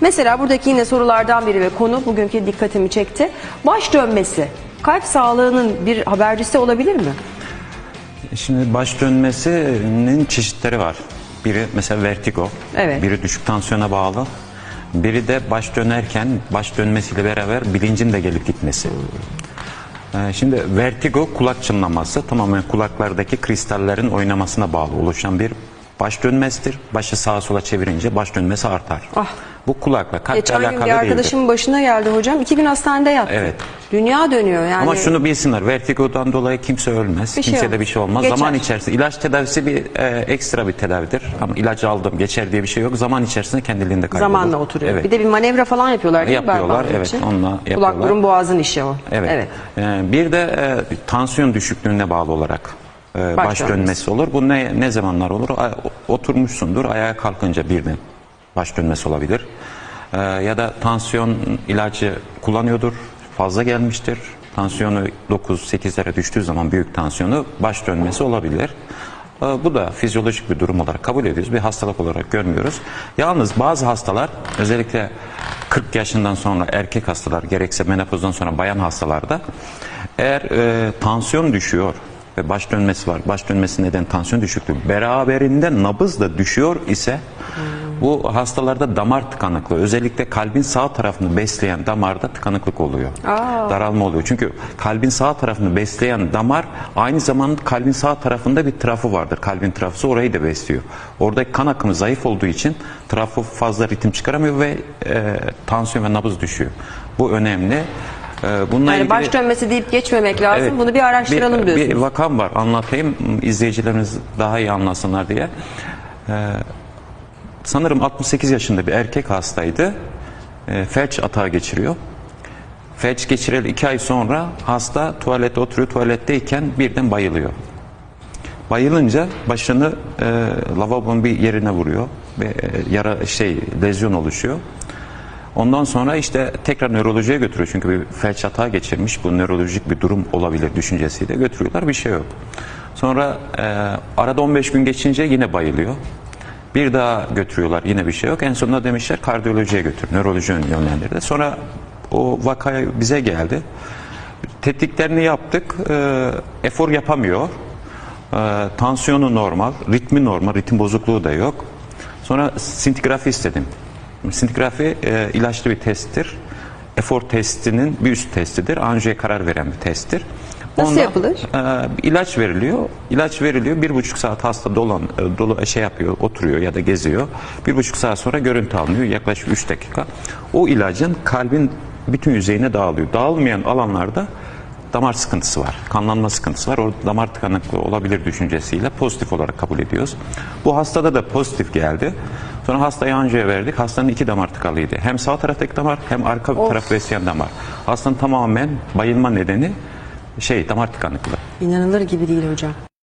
Mesela buradaki yine sorulardan biri ve konu bugünkü dikkatimi çekti. Baş dönmesi kalp sağlığının bir habercisi olabilir mi? Şimdi baş dönmesinin çeşitleri var. Biri mesela vertigo, Evet. biri düşük tansiyona bağlı. Biri de baş dönerken baş dönmesiyle beraber bilincin de gelip gitmesi. Ee, Şimdi vertigo kulak çınlaması tamamen kulaklardaki kristallerin oynamasına bağlı oluşan bir baş dönmesidir. Başı sağa sola çevirince baş dönmesi artar. Ah. Bu kulakla kalple Geçen gün alakalı bir değildir. arkadaşımın başına geldi hocam. İki gün hastanede yattı. Evet. Dünya dönüyor yani. Ama şunu bilsinler, vertigodan dolayı kimse ölmez, Bir şey kimse de olmaz. bir şey olmaz. Geçer. Zaman içerisinde ilaç tedavisi bir e, ekstra bir tedavidir. Ama ilacı aldım, geçer diye bir şey yok. Zaman içerisinde kendiliğinde kaybolur. Zamanla oturuyor. Evet. Bir de bir manevra falan yapıyorlar değil Yapıyorlar, mi? evet, için? onunla Kulak yapıyorlar. burun boğazın işi o. Evet. E, bir de e, tansiyon düşüklüğüne bağlı olarak e, Baş baş, dönmesi. dönmesi olur. Bu ne ne zamanlar olur? A- oturmuşsundur, ayağa kalkınca birden baş dönmesi olabilir. E, ya da tansiyon ilacı kullanıyordur, fazla gelmiştir. Tansiyonu 9-8'lere düştüğü zaman büyük tansiyonu baş dönmesi olabilir. E, Bu da fizyolojik bir durum olarak kabul ediyoruz. Bir hastalık olarak görmüyoruz. Yalnız bazı hastalar özellikle 40 yaşından sonra erkek hastalar gerekse menopozdan sonra bayan hastalarda eğer e, tansiyon düşüyor ve baş dönmesi var. Baş dönmesi neden tansiyon düşüklüğü. Beraberinde nabız da düşüyor ise bu hastalarda damar tıkanıklığı özellikle kalbin sağ tarafını besleyen damarda tıkanıklık oluyor. Daralma oluyor. Çünkü kalbin sağ tarafını besleyen damar aynı zamanda kalbin sağ tarafında bir trafo vardır. Kalbin trafosu orayı da besliyor. Oradaki kan akımı zayıf olduğu için trafo fazla ritim çıkaramıyor ve e, tansiyon ve nabız düşüyor. Bu önemli. E, bununla Yani ilgili baş dönmesi deyip geçmemek lazım. Evet. Bunu bir araştıralım bir, diyorsunuz. Bir vakam var anlatayım izleyicilerimiz daha iyi anlasınlar diye. Ee, sanırım 68 yaşında bir erkek hastaydı. Ee, felç atağı geçiriyor. Felç geçireli iki ay sonra hasta tuvalette oturuyor. Tuvaletteyken birden bayılıyor. Bayılınca başını e, lavabonun bir yerine vuruyor ve e, yara şey lezyon oluşuyor. Ondan sonra işte tekrar nörolojiye götürüyor çünkü bir felç hata geçirmiş bu nörolojik bir durum olabilir düşüncesiyle götürüyorlar bir şey yok. Sonra e, arada 15 gün geçince yine bayılıyor. Bir daha götürüyorlar yine bir şey yok. En sonunda demişler kardiyolojiye götür. Nöroloji yönlendirdi. Sonra o vakaya bize geldi. Tetkiklerini yaptık. E, efor yapamıyor. E, tansiyonu normal, ritmi normal, ritim bozukluğu da yok. Sonra sintigrafi istedim. Sintigrafi e, ilaçlı bir testtir. Efor testinin bir üst testidir. Anjiyoya karar veren bir testtir. Nasıl Ondan, yapılır? e, ilaç veriliyor. İlaç veriliyor. Bir buçuk saat hasta dolan, e, dolu şey yapıyor, oturuyor ya da geziyor. Bir buçuk saat sonra görüntü alınıyor. Yaklaşık üç dakika. O ilacın kalbin bütün yüzeyine dağılıyor. Dağılmayan alanlarda damar sıkıntısı var. Kanlanma sıkıntısı var. Orada damar tıkanıklığı olabilir düşüncesiyle pozitif olarak kabul ediyoruz. Bu hastada da pozitif geldi. Sonra hastayı anjiyoya verdik. Hastanın iki damar tıkalıydı. Hem sağ taraftaki damar hem arka taraf besleyen damar. Hastanın tamamen bayılma nedeni şey damar tıkanıklığı. İnanılır gibi değil hocam.